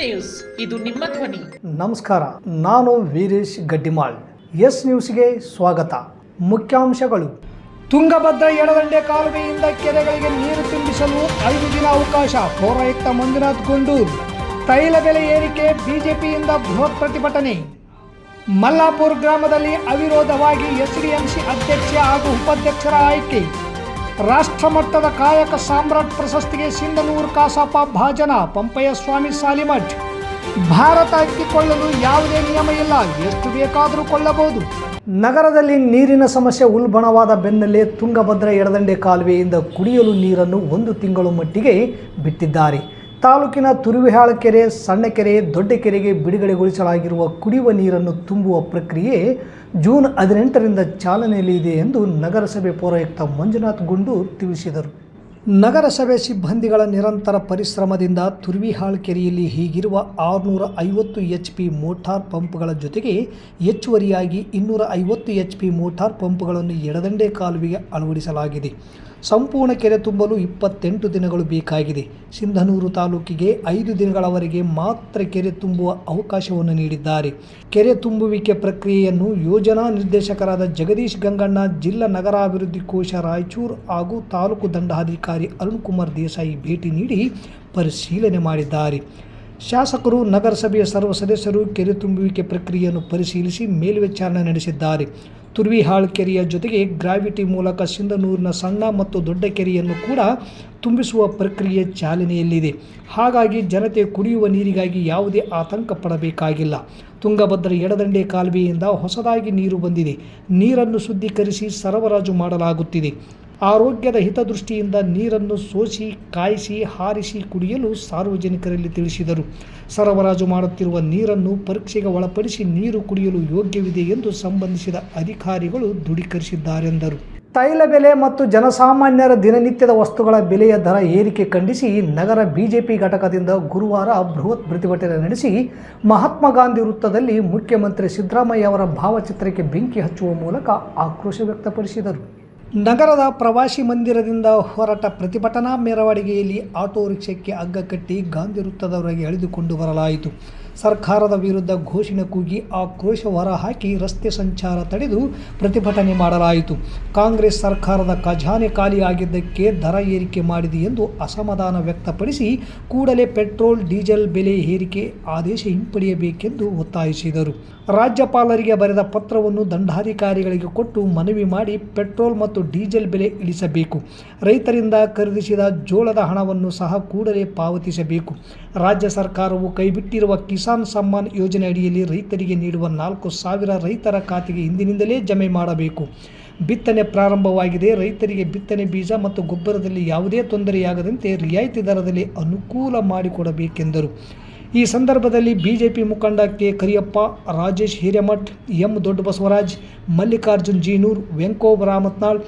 News. ಇದು ನಿಮ್ಮ ಧ್ವನಿ. ನಮಸ್ಕಾರ, ನಾನು ವೀರೇಶ್ ಗಡ್ಡಿಮಾಳ್. ಎಸ್ ನ್ಯೂಸ್ಗೆ ಸ್ವಾಗತ. ಮುಖ್ಯಾಂಶಗಳು. ತುಂಗಭದ್ರಾ ಎಡದಂಡೆ ಕಾಲುವೆಯಿಂದ ಕೆರೆಗಳಿಗೆ ನೀರು ತುಂಬಿಸಲು ಐದು ದಿನ ಅವಕಾಶ, ಪೌರಾಯುಕ್ತ ಮಂಜುನಾಥ್ ಗುಂಡೂರ್. ತೈಲ ಬೆಲೆ ಏರಿಕೆ, ಬಿಜೆಪಿಯಿಂದ ಬೃಹತ್ ಪ್ರತಿಭಟನೆ. ಮಲ್ಲಾಪುರ್ ಗ್ರಾಮದಲ್ಲಿ ಅವಿರೋಧವಾಗಿ ಎಸ್ಡಿಎಂಸಿ ಅಧ್ಯಕ್ಷ ಹಾಗೂ ಉಪಾಧ್ಯಕ್ಷರ ಆಯ್ಕೆ. ರಾಷ್ಟ್ರಮಟ್ಟದ ಕಾಯಕ ಸಾಮ್ರಾಟ್ ಪ್ರಶಸ್ತಿಗೆ ಸಿಂಧನೂರು ಕಾಸಾಪ ಭಾಜನ, ಪಂಪಯ್ಯ ಸ್ವಾಮಿ ಸಾಲಿಮಠ್. ಭಾರತ ಅಕ್ಕಿಕೊಳ್ಳಲು ಯಾವುದೇ ನಿಯಮ ಇಲ್ಲ, ಎಷ್ಟು ಬೇಕಾದರೂ ಕೊಳ್ಳಬಹುದು. ನಗರದಲ್ಲಿ ನೀರಿನ ಸಮಸ್ಯೆ ಉಲ್ಬಣವಾದ ಬೆನ್ನಲ್ಲೇ ತುಂಗಭದ್ರಾ ಎಡದಂಡೆ ಕಾಲುವೆಯಿಂದ ಕುಡಿಯಲು ನೀರನ್ನು ಒಂದು ತಿಂಗಳು ಮಟ್ಟಿಗೆ ಬಿಟ್ಟಿದ್ದಾರೆ. ತಾಲೂಕಿನ ತುರುವಿಹಾಳ ಕೆರೆ, ಸಣ್ಣ ಕೆರೆ, ದೊಡ್ಡ ಕೆರೆಗೆ ಬಿಡುಗಡೆಗೊಳಿಸಲಾಗಿರುವ ಕುಡಿಯುವ ನೀರನ್ನು ತುಂಬುವ ಪ್ರಕ್ರಿಯೆ ಜೂನ್ ಹದಿನೆಂಟರಿಂದ ಚಾಲನೆಯಲ್ಲಿದೆ ಎಂದು ನಗರಸಭೆ ಪೌರಾಯುಕ್ತ ಮಂಜುನಾಥ್ ಗುಂಡೂರ್ ತಿಳಿಸಿದರು. ನಗರಸಭೆ ಸಿಬ್ಬಂದಿಗಳ ನಿರಂತರ ಪರಿಶ್ರಮದಿಂದ ತುರ್ವಿಹಾಳ್ ಕೆರೆಯಲ್ಲಿ ಹೀಗಿರುವ ಆರುನೂರ ಐವತ್ತು ಎಚ್ ಪಿ ಮೋಟಾರ್ ಪಂಪ್ಗಳ ಜೊತೆಗೆ ಹೆಚ್ಚುವರಿಯಾಗಿ ಇನ್ನೂರ ಐವತ್ತು ಎಚ್ ಪಿ ಮೋಟಾರ್ ಪಂಪ್ಗಳನ್ನು ಎಡದಂಡೆ ಕಾಲುವೆಗೆ ಅಳವಡಿಸಲಾಗಿದೆ. ಸಂಪೂರ್ಣ ಕೆರೆ ತುಂಬಲು ಇಪ್ಪತ್ತೆಂಟು ದಿನಗಳು ಬೇಕಾಗಿದೆ. ಸಿಂಧನೂರು ತಾಲೂಕಿಗೆ ಐದು ದಿನಗಳವರೆಗೆ ಮಾತ್ರ ಕೆರೆ ತುಂಬುವ ಅವಕಾಶವನ್ನು ನೀಡಿದ್ದಾರೆ. ಕೆರೆ ತುಂಬುವಿಕೆ ಪ್ರಕ್ರಿಯೆಯನ್ನು ಯೋಜನಾ ನಿರ್ದೇಶಕರಾದ ಜಗದೀಶ್ ಗಂಗಣ್ಣ, ಜಿಲ್ಲಾ ನಗರಾಭಿವೃದ್ಧಿ ಕೋಶ ರಾಯಚೂರು ಹಾಗೂ ತಾಲೂಕು ದಂಡಾಧಿಕಾರಿ ಅರುಣ್ ಕುಮಾರ್ ದೇಸಾಯಿ ಭೇಟಿ ನೀಡಿ ಪರಿಶೀಲನೆ ಮಾಡಿದ್ದಾರೆ. ಶಾಸಕರು, ನಗರಸಭೆಯ ಸರ್ವ ಸದಸ್ಯರು ಕೆರೆ ತುಂಬುವಿಕೆ ಪ್ರಕ್ರಿಯೆಯನ್ನು ಪರಿಶೀಲಿಸಿ ಮೇಲ್ವಿಚಾರಣೆ ನಡೆಸಿದ್ದಾರೆ. ತುರ್ವಿಹಾಳ್ ಕೆರೆಯ ಜೊತೆಗೆ ಗ್ರಾವಿಟಿ ಮೂಲಕ ಸಿಂಧನೂರಿನ ಸಣ್ಣ ಮತ್ತು ದೊಡ್ಡ ಕೆರೆಯನ್ನು ಕೂಡ ತುಂಬಿಸುವ ಪ್ರಕ್ರಿಯೆ ಚಾಲನೆಯಲ್ಲಿದೆ. ಹಾಗಾಗಿ ಜನತೆ ಕುಡಿಯುವ ನೀರಿಗಾಗಿ ಯಾವುದೇ ಆತಂಕ ಪಡಬೇಕಾಗಿಲ್ಲ. ತುಂಗಭದ್ರ ಎಡದಂಡೆ ಕಾಲುವೆಯಿಂದ ಹೊಸದಾಗಿ ನೀರು ಬಂದಿದೆ. ನೀರನ್ನು ಶುದ್ಧೀಕರಿಸಿ ಸರಬರಾಜು ಮಾಡಲಾಗುತ್ತಿದೆ. ಆರೋಗ್ಯದ ಹಿತದೃಷ್ಟಿಯಿಂದ ನೀರನ್ನು ಸೋಸಿ, ಕಾಯಿಸಿ, ಹಾರಿಸಿ ಕುಡಿಯಲು ಸಾರ್ವಜನಿಕರಲ್ಲಿ ತಿಳಿಸಿದರು. ಸರಬರಾಜು ಮಾಡುತ್ತಿರುವ ನೀರನ್ನು ಪರೀಕ್ಷೆಗೆ ಒಳಪಡಿಸಿ ನೀರು ಕುಡಿಯಲು ಯೋಗ್ಯವಿದೆ ಎಂದು ಸಂಬಂಧಿಸಿದ ಅಧಿಕಾರಿಗಳು ದೃಢೀಕರಿಸಿದ್ದಾರೆಂದರು. ತೈಲ ಬೆಲೆ ಮತ್ತು ಜನಸಾಮಾನ್ಯರ ದಿನನಿತ್ಯದ ವಸ್ತುಗಳ ಬೆಲೆಯ ದರ ಏರಿಕೆ ಖಂಡಿಸಿ ನಗರ ಬಿಜೆಪಿ ಘಟಕದಿಂದ ಗುರುವಾರ ಬೃಹತ್ ಪ್ರತಿಭಟನೆ ನಡೆಸಿ ಮಹಾತ್ಮ ಗಾಂಧಿ ವೃತ್ತದಲ್ಲಿ ಮುಖ್ಯಮಂತ್ರಿ ಸಿದ್ದರಾಮಯ್ಯ ಅವರ ಭಾವಚಿತ್ರಕ್ಕೆ ಬೆಂಕಿ ಹಚ್ಚುವ ಮೂಲಕ ಆಕ್ರೋಶ ವ್ಯಕ್ತಪಡಿಸಿದರು. ನಗರದ ಪ್ರವಾಸಿ ಮಂದಿರದಿಂದ ಹೊರಟ ಪ್ರತಿಭಟನಾ ಮೆರವಣಿಗೆಯಲ್ಲಿ ಆಟೋ ರಿಕ್ಷಕ್ಕೆ ಹಗ್ಗ ಕಟ್ಟಿ ಗಾಂಧಿ ವೃತ್ತದವರೆಗೆ ಎಳೆದುಕೊಂಡು ಬರಲಾಯಿತು. ಸರ್ಕಾರದ ವಿರುದ್ಧ ಘೋಷಣೆ ಕೂಗಿ ಆಕ್ರೋಶ ಹೊರಹಾಕಿ ರಸ್ತೆ ಸಂಚಾರ ತಡೆದು ಪ್ರತಿಭಟನೆ ಮಾಡಲಾಯಿತು. ಕಾಂಗ್ರೆಸ್ ಸರ್ಕಾರದ ಖಜಾನೆ ಖಾಲಿಯಾಗಿದ್ದಕ್ಕೆ ದರ ಏರಿಕೆ ಮಾಡಿದೆ ಎಂದು ಅಸಮಾಧಾನ ವ್ಯಕ್ತಪಡಿಸಿ ಕೂಡಲೇ ಪೆಟ್ರೋಲ್, ಡೀಸೆಲ್ ಬೆಲೆ ಏರಿಕೆ ಆದೇಶ ಹಿಂಪಡೆಯಬೇಕೆಂದು ಒತ್ತಾಯಿಸಿದರು. ರಾಜ್ಯಪಾಲರಿಗೆ ಬರೆದ ಪತ್ರವನ್ನು ದಂಡಾಧಿಕಾರಿಗಳಿಗೆ ಕೊಟ್ಟು ಮನವಿ ಮಾಡಿ ಪೆಟ್ರೋಲ್ ಮತ್ತು ಡೀಸೆಲ್ ಬೆಲೆ ಇಳಿಸಬೇಕು. ರೈತರಿಂದ ಖರೀದಿಸಿದ ಜೋಳದ ಹಣವನ್ನು ಸಹ ಕೂಡಲೇ ಪಾವತಿಸಬೇಕು. ರಾಜ್ಯ ಸರ್ಕಾರವು ಕೈಬಿಟ್ಟಿರುವ ಕಿಸಾನ್ ಸಮ್ಮಾನ್ ಯೋಜನೆ ಅಡಿಯಲ್ಲಿ ರೈತರಿಗೆ ನೀಡುವ ನಾಲ್ಕು ಸಾವಿರ ರೈತರ ಖಾತೆಗೆ ಇಂದಿನಿಂದಲೇ ಜಮೆ ಮಾಡಬೇಕು. ಬಿತ್ತನೆ ಪ್ರಾರಂಭವಾಗಿದೆ. ರೈತರಿಗೆ ಬಿತ್ತನೆ ಬೀಜ ಮತ್ತು ಗೊಬ್ಬರದಲ್ಲಿ ಯಾವುದೇ ತೊಂದರೆಯಾಗದಂತೆ ರಿಯಾಯಿತಿ ದರದಲ್ಲಿ ಅನುಕೂಲ ಮಾಡಿಕೊಡಬೇಕೆಂದರು. ಈ ಸಂದರ್ಭದಲ್ಲಿ ಬಿಜೆಪಿ ಮುಖಂಡ K Kariyappa, Rajesh Hiremath, M Dodda Basavaraj Mallikarjun Jeenur, Venkoba Ramatnal,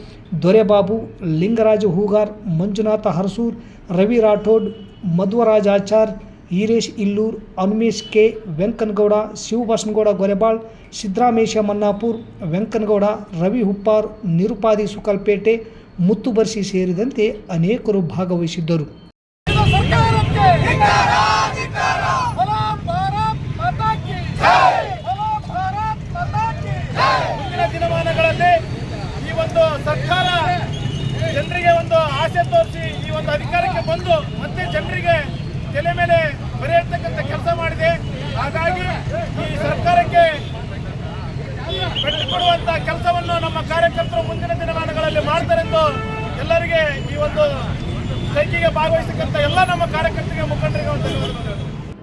Dorebabu, Lingaraja Hoogar, Manjunatha Harasur, Ravi Rathod Madhwaraj Achar Eeresh Illur, Anumesh K, Venkanagouda Shivabhashanagouda Gorebal Siddaramesha Mannapur, Venkanagouda, Ravi Huppar, Nirupadi Sukalpete Muttubarsi ಸೇರಿದಂತೆ ಅನೇಕರು ಭಾಗವಹಿಸಿದ್ದರು ಇದು ಸರ್ಕಾರಕ್ಕೆ ಬಲ ಭಾರತ್ ಮಾತಾ ಕಿ ಬಲ ಭಾರತ್ ಮಾತಾ ಕಿ ಮುಂದಿನ ದಿನಮಾನಗಳಲ್ಲಿ ಈ ಒಂದು ಸರ್ಕಾರ ಜನರಿಗೆ ಒಂದು ಆಸೆ ತೋರಿಸಿ ಈ ಒಂದು ಬಂದು ಮತ್ತೆ ಜನರಿಗೆ ತಲೆ ಮೇಲೆ ಬರೆಯತಕ್ಕಂಥ ಕೆಲಸ ಮಾಡಿದೆ ಹಾಗಾಗಿ ಈ ಸರ್ಕಾರಕ್ಕೆ ಕೊಡುವಂತ ಕೆಲಸವನ್ನು ನಮ್ಮ ಕಾರ್ಯಕರ್ತರು ಮುಂದಿನ ದಿನಮಾನಗಳಲ್ಲಿ ಮಾಡ್ತಾರೆಂದು ಎಲ್ಲರಿಗೆ ಈ ಒಂದು ಸೈಕಿಗೆ ಭಾಗವಹಿಸತಕ್ಕಂಥ ಎಲ್ಲ ನಮ್ಮ ಕಾರ್ಯಕರ್ತರಿಗೆ, ಮುಖಂಡರಿಗೆ ಒಂದು.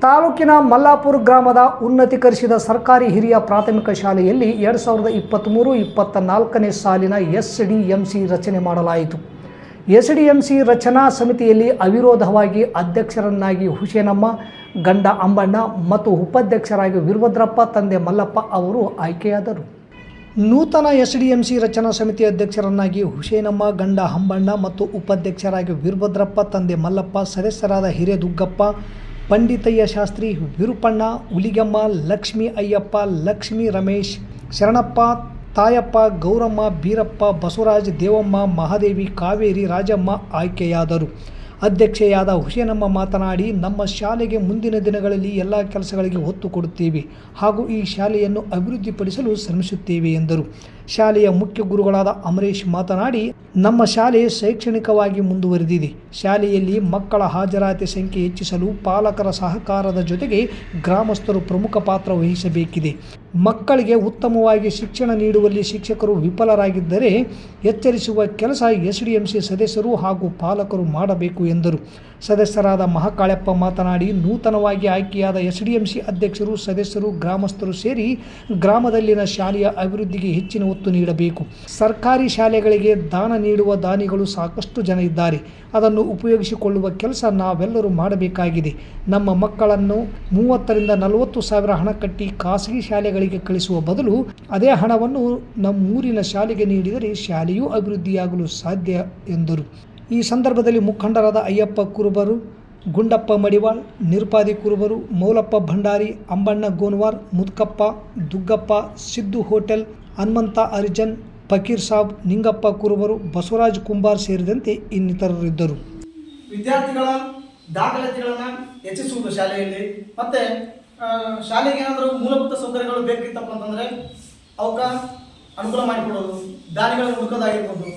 ತಾಲೂಕಿನ ಮಲ್ಲಾಪುರ ಗ್ರಾಮದ ಉನ್ನತೀಕರಿಸಿದ ಸರ್ಕಾರಿ ಹಿರಿಯ ಪ್ರಾಥಮಿಕ ಶಾಲೆಯಲ್ಲಿ ಎರಡು ಸಾವಿರದ ಇಪ್ಪತ್ತ್ಮೂರು ಇಪ್ಪತ್ತ ನಾಲ್ಕನೇ ಸಾಲಿನ ಎಸ್ ಡಿ ಎಂ ಸಿ ರಚನೆ ಮಾಡಲಾಯಿತು ಎಸ್ ಡಿ ಎಂ ಸಿ ರಚನಾ ಸಮಿತಿಯಲ್ಲಿ ಅವಿರೋಧವಾಗಿ ಅಧ್ಯಕ್ಷರನ್ನಾಗಿ ಹುಸೇನಮ್ಮ, ಗಂಡ ಅಂಬಣ್ಣ ಮತ್ತು ಉಪಾಧ್ಯಕ್ಷರಾಗಿ ವೀರಭದ್ರಪ್ಪ, ತಂದೆ ಮಲ್ಲಪ್ಪ ಅವರು ಆಯ್ಕೆಯಾದರು. ನೂತನ ಎಸ್ ಡಿ ಎಂ ಸಿ ರಚನಾ ಸಮಿತಿ ಅಧ್ಯಕ್ಷರನ್ನಾಗಿ ಹುಸೇನಮ್ಮ, ಗಂಡ ಹಂಬಣ್ಣ ಮತ್ತು ಉಪಾಧ್ಯಕ್ಷರಾಗಿ ವೀರಭದ್ರಪ್ಪ, ತಂದೆ ಮಲ್ಲಪ್ಪ, ಸದಸ್ಯರಾದ ಹಿರೇದುಗ್ಗಪ್ಪ, ಪಂಡಿತಯ್ಯ ಶಾಸ್ತ್ರಿ ವಿರುಪಣ್ಣ, ಹುಲಿಗಮ್ಮ, ಲಕ್ಷ್ಮೀ ಅಯ್ಯಪ್ಪ, ಲಕ್ಷ್ಮೀ ರಮೇಶ್, ಶರಣಪ್ಪ ತಾಯಪ್ಪ, ಗೌರಮ್ಮ, ಬೀರಪ್ಪ, ಬಸವರಾಜ್, ದೇವಮ್ಮ, ಮಹಾದೇವಿ, ಕಾವೇರಿ, ರಾಜಮ್ಮ ಆಯ್ಕೆಯಾದರು. ಅಧ್ಯಕ್ಷೆಯಾದ ಹುಸೇನಮ್ಮ ಮಾತನಾಡಿ, ನಮ್ಮ ಶಾಲೆಗೆ ಮುಂದಿನ ದಿನಗಳಲ್ಲಿ ಎಲ್ಲ ಕೆಲಸಗಳಿಗೆ ಒತ್ತು ಕೊಡುತ್ತೇವೆ ಹಾಗೂ ಈ ಶಾಲೆಯನ್ನು ಅಭಿವೃದ್ಧಿಪಡಿಸಲು ಶ್ರಮಿಸುತ್ತೇವೆ ಎಂದರು. ಶಾಲೆಯ ಮುಖ್ಯ ಗುರುಗಳಾದ ಅಮರೇಶ್ ಮಾತನಾಡಿ, ನಮ್ಮ ಶಾಲೆ ಶೈಕ್ಷಣಿಕವಾಗಿ ಮುಂದುವರೆದಿದೆ. ಶಾಲೆಯಲ್ಲಿ ಮಕ್ಕಳ ಹಾಜರಾತಿ ಸಂಖ್ಯೆ ಹೆಚ್ಚಿಸಲು ಪಾಲಕರ ಸಹಕಾರದ ಜೊತೆಗೆ ಗ್ರಾಮಸ್ಥರು ಪ್ರಮುಖ ಪಾತ್ರ ವಹಿಸಬೇಕಿದೆ. ಮಕ್ಕಳಿಗೆ ಉತ್ತಮವಾಗಿ ಶಿಕ್ಷಣ ನೀಡುವಲ್ಲಿ ಶಿಕ್ಷಕರು ವಿಫಲರಾಗಿದ್ದರೆ ಎಚ್ಚರಿಸುವ ಕೆಲಸ ಎಸ್ ಡಿ ಎಂ ಸಿ ಸದಸ್ಯರು ಹಾಗೂ ಪಾಲಕರು ಮಾಡಬೇಕು ಎಂದರು. ಸದಸ್ಯರಾದ ಮಹಾಕಾಳಪ್ಪ ಮಾತನಾಡಿ, ನೂತನವಾಗಿ ಆಯ್ಕೆಯಾದ ಎಸ್ ಡಿ ಎಂ ಸಿ ಅಧ್ಯಕ್ಷರು, ಸದಸ್ಯರು, ಗ್ರಾಮಸ್ಥರು ಸೇರಿ ಗ್ರಾಮದಲ್ಲಿನ ಶಾಲೆಯ ಅಭಿವೃದ್ಧಿಗೆ ಹೆಚ್ಚಿನ ಒತ್ತು ನೀಡಬೇಕು. ಸರ್ಕಾರಿ ಶಾಲೆಗಳಿಗೆ ದಾನ ನೀಡುವ ದಾನಿಗಳು ಸಾಕಷ್ಟು ಜನ ಇದ್ದಾರೆ. ಅದನ್ನು ಉಪಯೋಗಿಸಿಕೊಳ್ಳುವ ಕೆಲಸ ನಾವೆಲ್ಲರೂ ಮಾಡಬೇಕಾಗಿದೆ. ನಮ್ಮ ಮಕ್ಕಳನ್ನು ಮೂವತ್ತರಿಂದ ನಲವತ್ತು ಸಾವಿರ ಹಣ ಕಟ್ಟಿ ಖಾಸಗಿ ಶಾಲೆಗಳಿಗೆ ಕಳಿಸುವ ಬದಲು ಅದೇ ಹಣವನ್ನು ನಮ್ಮೂರಿನ ಶಾಲೆಗೆ ನೀಡಿದರೆ ಶಾಲೆಯೂ ಅಭಿವೃದ್ಧಿಯಾಗಲು ಸಾಧ್ಯ ಎಂದರು. ಈ ಸಂದರ್ಭದಲ್ಲಿ ಮುಖಂಡರಾದ ಅಯ್ಯಪ್ಪ ಕುರುಬರು, ಗುಂಡಪ್ಪ ಮಡಿವಾಳ್, ನಿರುಪಾದಿ ಕುರುಬರು, ಮೌಲಪ್ಪ ಭಂಡಾರಿ, ಅಂಬಣ್ಣ ಗೋನ್ವಾರ್, ಮುದ್ಕಪ್ಪ, ದುಗ್ಗಪ್ಪ, ಸಿದ್ದು ಹೋಟೆಲ್, ಹನುಮಂತ ಅರ್ಜನ್ ಫಕೀರ್ ಸಾಬ್, ನಿಂಗಪ್ಪ ಕುರುಬರು, ಬಸವರಾಜ್ ಕುಂಬಾರ್ ಸೇರಿದಂತೆ ಇನ್ನಿತರರಿದ್ದರು. ವಿದ್ಯಾರ್ಥಿಗಳ ದಾಖಲಾತಿಗಳನ್ನು ಹೆಚ್ಚಿಸುವುದು ಶಾಲೆಯಲ್ಲಿ. ಮತ್ತೆ ಶಾಲೆಗೆ ಏನಾದರೂ ಮೂಲಭೂತ ಸೌಕರ್ಯಗಳು ಬೇಕಿತ್ತಪ್ಪ ಅಂತಂದರೆ ಅವಕ್ಕೆ ಅನುಕೂಲ ಮಾಡಿಕೊಡೋದು, ದಾರಿಗಳನ್ನು ಹುಡುಕೋದಾಗಿರ್ಬೋದು.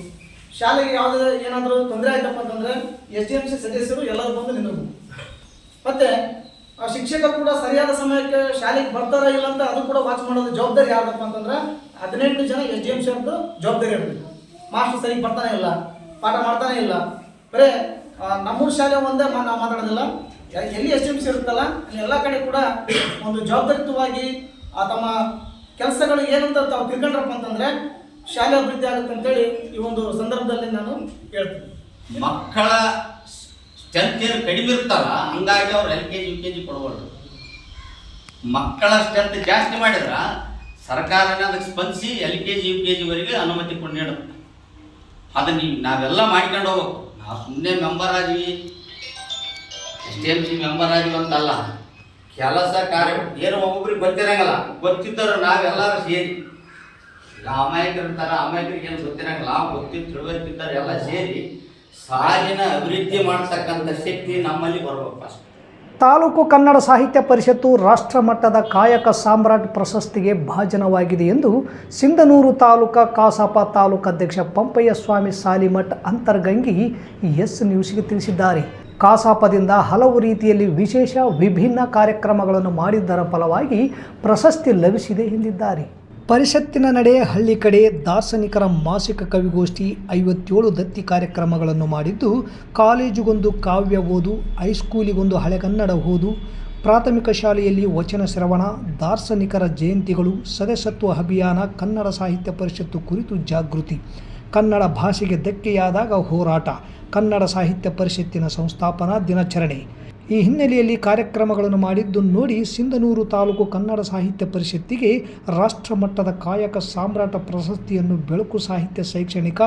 ಶಾಲೆಗೆ ಯಾವುದೇ ಏನಾದರೂ ತೊಂದರೆ ಆಯ್ತಪ್ಪ ಅಂತಂದ್ರೆ ಎಸ್ ಡಿ ಎಂ ಸಿ ಸದಸ್ಯರು ಎಲ್ಲರೂ ಬಂದು ನಿಲ್ಲಬೇಕು ಮತ್ತೆ ಆ ಶಿಕ್ಷಕರು ಕೂಡ ಸರಿಯಾದ ಸಮಯಕ್ಕೆ ಶಾಲೆಗೆ ಬರ್ತಾರ ಇಲ್ಲ ಅಂತ ಅದು ಕೂಡ ವಾಚ್ ಮಾಡೋದು ಜವಾಬ್ದಾರಿ ಯಾರ್ದಪ್ಪ ಅಂತಂದ್ರೆ ಹದಿನೆಂಟು ಜನ ಎಸ್ ಡಿ ಎಂ ಸಿ ಅವ್ರದ್ದು ಜವಾಬ್ದಾರಿ ಇರಬೇಕು ಮಾಸ್ಟರ್ ಸರಿಗೆ ಬರ್ತಾನೆ ಇಲ್ಲ, ಪಾಠ ಮಾಡ್ತಾನೆ ಇಲ್ಲ. ಬರೇ ನಮ್ಮೂರು ಶಾಲೆ ಒಂದೇ ಮಾ- ನಾವು ಮಾತಾಡೋದಿಲ್ಲ. ಎಲ್ಲಿ ಎಸ್ ಡಿ ಎಂ ಸಿ ಇರುತ್ತಲ್ಲ ಎಲ್ಲ ಕಡೆ ಕೂಡ ಒಂದು ಜವಾಬ್ದಾರಿತವಾಗಿ ಆ ತಮ್ಮ ಕೆಲಸಗಳು ಏನಂತ ತಾವು ತಿಳ್ಕೊಂಡ್ರಪ್ಪ ಅಂತಂದ್ರೆ ಶಾಲೆ ಅಭಿವೃದ್ಧಿ ಆಗುತ್ತೆ ಅಂತೇಳಿ ಈ ಒಂದು ಸಂದರ್ಭದಲ್ಲಿ ನಾನು ಹೇಳ್ತೀನಿ. ಮಕ್ಕಳ ಸ್ಟ್ರೆಂತ್ ಕಡಿಮೆ ಇರ್ತಲ್ಲ ಹಂಗಾಗಿ ಅವ್ರು L K G, U K G ಕೊಡಬಾರ್ದು ಮಕ್ಕಳ ಸ್ಟ್ರೆಂತ್ ಜಾಸ್ತಿ ಮಾಡಿದ್ರೆ ಸರ್ಕಾರನೇ ಅದಕ್ಕೆ ಸ್ಪಂದಿಸಿ L K G, U K ಜಿವರೆಗೆ ಅನುಮತಿ ಕೊಟ್ಟು ನೀಡುತ್ತೆ. ಅದನ್ನ ನೀವು ನಾವೆಲ್ಲ ಮಾಡ್ಕೊಂಡು ಹೋಗ್ಬೇಕು. ನಾವು ಸುಮ್ಮನೆ ಮೆಂಬರ್ ಆದ್ವಿ. S D M C member ಆದ್ವಿ ಅಂತಲ್ಲ. ಕೆಲಸ ಕಾರ್ಯ ಏನು ಒಬ್ಬೊಬ್ರಿಗೆ ಗೊತ್ತಿರಂಗಲ್ಲ. ಗೊತ್ತಿದ್ದರು ನಾವೆಲ್ಲರೂ ಸೇರಿ. ಇಲ್ಲ ಅಮಾಯಕರು ಇರ್ತಾರ ಅಮಾಯಕರಿಗೆ ಏನು ಗೊತ್ತಿರಂಗಿಲ್ಲ ನಾವು ಗೊತ್ತಿದ್ದು ತಿಳುವಳಿಕಿದ್ದಾರೆ ಎಲ್ಲ ಸೇರಿ ಸಾಲಿನ ಅಭಿವೃದ್ಧಿ ಮಾಡ್ತಕ್ಕಂಥ ಶಕ್ತಿ ನಮ್ಮಲ್ಲಿ ಬರಬೇಕು ಫಸ್ಟ್ ತಾಲೂಕು ಕನ್ನಡ ಸಾಹಿತ್ಯ ಪರಿಷತ್ತು ರಾಷ್ಟ್ರ ಮಟ್ಟದ ಕಾಯಕ ಸಾಮ್ರಾಟ್ ಪ್ರಶಸ್ತಿಗೆ ಭಾಜನವಾಗಿದೆ ಎಂದು ಸಿಂಧನೂರು ತಾಲೂಕಾ ಕಾಸಾಪ ತಾಲೂಕು ಅಧ್ಯಕ್ಷ ಪಂಪಯ್ಯ ಸ್ವಾಮಿ ಸಾಲಿಮಠ್ ಅಂತರ್ಗಂಗಿ ಎಸ್ ನ್ಯೂಸ್ಗೆ ತಿಳಿಸಿದ್ದಾರೆ. ಕಾಸಾಪದಿಂದ ಹಲವು ರೀತಿಯಲ್ಲಿ ವಿಶೇಷ ವಿಭಿನ್ನ ಕಾರ್ಯಕ್ರಮಗಳನ್ನು ಮಾಡಿದ್ದರ ಫಲವಾಗಿ ಪ್ರಶಸ್ತಿ ಲಭಿಸಿದೆ ಎಂದಿದ್ದಾರೆ. ಪರಿಷತ್ತಿನ ನಡೆ ಹಳ್ಳಿ ಕಡೆ ದಾರ್ಶನಿಕರ ಮಾಸಿಕ ಕವಿಗೋಷ್ಠಿ ಐವತ್ತೇಳು ದತ್ತಿ ಕಾರ್ಯಕ್ರಮಗಳನ್ನು ಮಾಡಿದ್ದು, ಕಾಲೇಜಿಗೊಂದು ಕಾವ್ಯ ಓದು, ಹೈಸ್ಕೂಲಿಗೊಂದು ಹಳೆಗನ್ನಡ ಓದು, ಪ್ರಾಥಮಿಕ ಶಾಲೆಯಲ್ಲಿ ವಚನ ಶ್ರವಣ, ದಾರ್ಶನಿಕರ ಜಯಂತಿಗಳು, ಸದಸ್ಯತ್ವ ಅಭಿಯಾನ, ಕನ್ನಡ ಸಾಹಿತ್ಯ ಪರಿಷತ್ತು ಕುರಿತು ಜಾಗೃತಿ, ಕನ್ನಡ ಭಾಷೆಗೆ ಧಕ್ಕೆಯಾದಾಗ ಹೋರಾಟ, ಕನ್ನಡ ಸಾಹಿತ್ಯ ಪರಿಷತ್ತಿನ ಸಂಸ್ಥಾಪನಾ ದಿನಾಚರಣೆ. ಈ ಹಿನ್ನೆಲೆಯಲ್ಲಿ ಕಾರ್ಯಕ್ರಮಗಳನ್ನು ಮಾಡಿದ್ದು ನೋಡಿ ಸಿಂಧನೂರು ತಾಲೂಕು ಕನ್ನಡ ಸಾಹಿತ್ಯ ಪರಿಷತ್ತಿಗೆ ರಾಷ್ಟ್ರಮಟ್ಟದ ಕಾಯಕ ಸಾಮ್ರಾಟ ಪ್ರಶಸ್ತಿಯನ್ನು ಬೆಳಕು ಸಾಹಿತ್ಯ ಶೈಕ್ಷಣಿಕ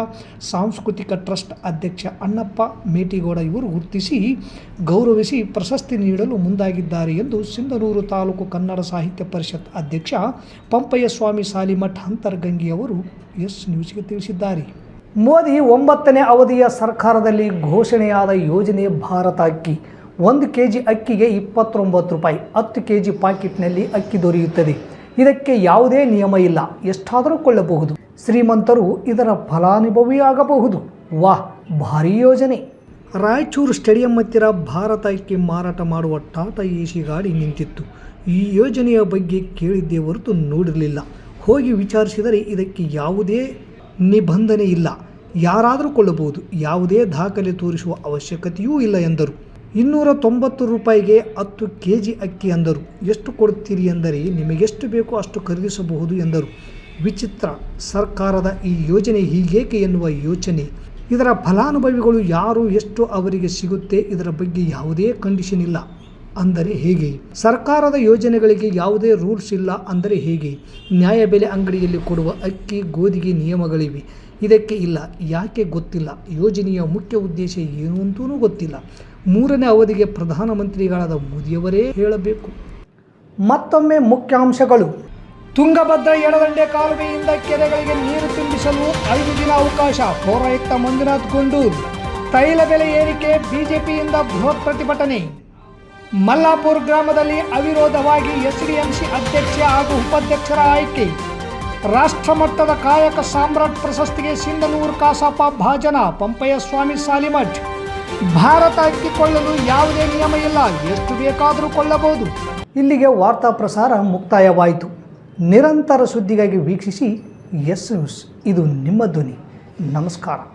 ಸಾಂಸ್ಕೃತಿಕ ಟ್ರಸ್ಟ್ ಅಧ್ಯಕ್ಷ ಅಣ್ಣಪ್ಪ ಮೇಟಿಗೌಡ ಇವರು ಗುರುತಿಸಿ ಗೌರವಿಸಿ ಪ್ರಶಸ್ತಿ ನೀಡಲು ಮುಂದಾಗಿದ್ದಾರೆ ಎಂದು ಸಿಂಧನೂರು ತಾಲೂಕು ಕನ್ನಡ ಸಾಹಿತ್ಯ ಪರಿಷತ್ ಅಧ್ಯಕ್ಷ ಪಂಪಯ್ಯ ಸ್ವಾಮಿ ಸಾಲಿಮಠ್ ಅಂತರ್ಗಂಗಿ ಅವರು ಎಸ್ ನ್ಯೂಸ್ಗೆ ತಿಳಿಸಿದ್ದಾರೆ. ಮೋದಿ ಒಂಬತ್ತನೇ ಅವಧಿಯ ಸರ್ಕಾರದಲ್ಲಿ ಘೋಷಣೆಯಾದ ಯೋಜನೆ ಭಾರತ ಅಕ್ಕಿ. ಒಂದು ಕೆ ಜಿ ಅಕ್ಕಿಗೆ ಇಪ್ಪತ್ತೊಂಬತ್ತು ರೂಪಾಯಿ. ಹತ್ತು ಕೆ ಜಿ ಪಾಕೆಟ್ನಲ್ಲಿ ಅಕ್ಕಿ ದೊರೆಯುತ್ತದೆ. ಇದಕ್ಕೆ ಯಾವುದೇ ನಿಯಮ ಇಲ್ಲ. ಎಷ್ಟಾದರೂ ಕೊಳ್ಳಬಹುದು. ಶ್ರೀಮಂತರು ಇದರ ಫಲಾನುಭವಿಯಾಗಬಹುದು. ವಾಹ್, ಭಾರಿ ಯೋಜನೆ. ರಾಯಚೂರು ಸ್ಟೇಡಿಯಂ ಹತ್ತಿರ ಭಾರತ ಅಕ್ಕಿ ಮಾರಾಟ ಮಾಡುವ ಟಾಟಾ ಸಿ ಗಾಡಿ ನಿಂತಿತ್ತು. ಈ ಯೋಜನೆಯ ಬಗ್ಗೆ ಕೇಳಿದ್ದೇ ಹೊರತು ನೋಡಿರಲಿಲ್ಲ. ಹೋಗಿ ವಿಚಾರಿಸಿದರೆ ಇದಕ್ಕೆ ಯಾವುದೇ ನಿಬಂಧನೆ ಇಲ್ಲ. ಯಾರಾದರೂ ಕೊಳ್ಳಬಹುದು. ಯಾವುದೇ ದಾಖಲೆ ತೋರಿಸುವ ಅವಶ್ಯಕತೆಯೂ ಇಲ್ಲ ಎಂದರು. ಇನ್ನೂರ ತೊಂಬತ್ತು ರೂಪಾಯಿಗೆ ಹತ್ತು ಕೆ ಜಿ ಅಕ್ಕಿ ಅಂದರು. ಎಷ್ಟು ಕೊಡುತ್ತೀರಿ ಎಂದರೆ, ನಿಮಗೆಷ್ಟು ಬೇಕೋ ಅಷ್ಟು ಖರೀದಿಸಬಹುದು ಎಂದರು. ವಿಚಿತ್ರ, ಸರ್ಕಾರದ ಈ ಯೋಜನೆ ಹೀಗೇಕೆ ಎನ್ನುವ ಯೋಚನೆ. ಇದರ ಫಲಾನುಭವಿಗಳು ಯಾರು, ಎಷ್ಟು ಅವರಿಗೆ ಸಿಗುತ್ತೆ, ಇದರ ಬಗ್ಗೆ ಯಾವುದೇ ಕಂಡೀಷನ್ ಇಲ್ಲ. ಅಂದರೆ ಹೇಗೆ? ಸರ್ಕಾರದ ಯೋಜನೆಗಳಿಗೆ ಯಾವುದೇ ರೂಲ್ಸ್ ಇಲ್ಲ ಅಂದರೆ ಹೇಗೆ? ನ್ಯಾಯಬೆಲೆ ಅಂಗಡಿಯಲ್ಲಿ ಕೊಡುವ ಅಕ್ಕಿ, ಗೋಧಿಗೆ ನಿಯಮಗಳಿವೆ. ಇದಕ್ಕೆ ಇಲ್ಲ. ಯಾಕೆ ಗೊತ್ತಿಲ್ಲ? ಯೋಜನೆಯ ಮುಖ್ಯ ಉದ್ದೇಶ ಏನು ಅಂತೂ ಗೊತ್ತಿಲ್ಲ. ಮೂರನೇ ಅವಧಿಗೆ ಪ್ರಧಾನಮಂತ್ರಿಗಳಾದ ಮೋದಿಯವರೇ ಹೇಳಬೇಕು. ಮತ್ತೊಮ್ಮೆ ಮುಖ್ಯಾಂಶಗಳು. ತುಂಗಭದ್ರಾ ಎಡದಂಡೆ ಕಾಲುವೆಯಿಂದ ಕೆರೆಗಳಿಗೆ ನೀರು ತುಂಬಿಸಲು ಐದು ದಿನ ಅವಕಾಶ, ಪೌರಾಯುಕ್ತ ಮಂಜುನಾಥ್ ಗುಂಡೂರು. ತೈಲ ಬೆಲೆ ಏರಿಕೆ, ಬಿಜೆಪಿಯಿಂದ ಬೃಹತ್ ಪ್ರತಿಭಟನೆ. ಮಲ್ಲಾಪುರ್ ಗ್ರಾಮದಲ್ಲಿ ಅವಿರೋಧವಾಗಿ ಎಸ್ಡಿಎಂಸಿ ಅಧ್ಯಕ್ಷ ಹಾಗೂ ಉಪಾಧ್ಯಕ್ಷರ ಆಯ್ಕೆ. ರಾಷ್ಟ್ರಮಟ್ಟದ ಕಾಯಕ ಸಾಮ್ರಾಟ್ ಪ್ರಶಸ್ತಿಗೆ ಸಿಂಧನೂರು ಕಾಸಾಪ ಭಾಜನ, ಪಂಪಯ್ಯ ಸ್ವಾಮಿ ಸಾಲಿಮಠ್. ಭಾರತ ಅಕ್ಕಿಕೊಳ್ಳಲು ಯಾವುದೇ ನಿಯಮ ಇಲ್ಲ. ಎಷ್ಟು ಬೇಕಾದರೂ ಕೊಳ್ಳಬಹುದು. ಇಲ್ಲಿಗೆ ವಾರ್ತಾ ಪ್ರಸಾರ ಮುಕ್ತಾಯವಾಯಿತು. ನಿರಂತರ ಸುದ್ದಿಗಾಗಿ ವೀಕ್ಷಿಸಿ ಎಸ್ ನ್ಯೂಸ್. ಇದು ನಿಮ್ಮ ಧ್ವನಿ. ನಮಸ್ಕಾರ.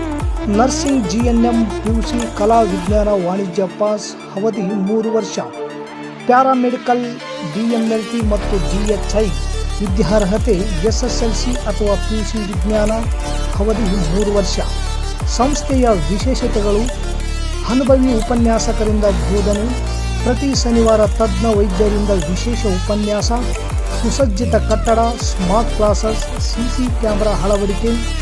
ನರ್ಸಿಂಗ್ ಜಿಎನ್ಎಂ ಪಿಯುಸಿ ಕಲಾ ವಿಜ್ಞಾನ ವಾಣಿಜ್ಯ ಪಾಸ್ ಅವಧಿ ಮೂರು ವರ್ಷ ಪ್ಯಾರಾಮೆಡಿಕಲ್ ಡಿಎಂಎಲ್ಟಿ ಮತ್ತು ಡಿಎಚ್ಐ ವಿದ್ಯಾರ್ಹತೆ ಎಸ್ಎಸ್ಎಲ್ಸಿ ಅಥವಾ ಪಿಯುಸಿ ವಿಜ್ಞಾನ ಅವಧಿ ಮೂರು ವರ್ಷ ಸಂಸ್ಥೆಯ ವಿಶೇಷತೆಗಳು ಅನುಭವಿ ಉಪನ್ಯಾಸಕರಿಂದ ಬೋಧನೆ, ಪ್ರತಿ ಶನಿವಾರ ತಜ್ಞ ವೈದ್ಯರಿಂದ ವಿಶೇಷ ಉಪನ್ಯಾಸ, ಸುಸಜ್ಜಿತ ಕಟ್ಟಡ ಸ್ಮಾರ್ಟ್ ಕ್ಲಾಸಸ್ ಸಿಸಿ ಕ್ಯಾಮೆರಾ ಅಳವಡಿಕೆ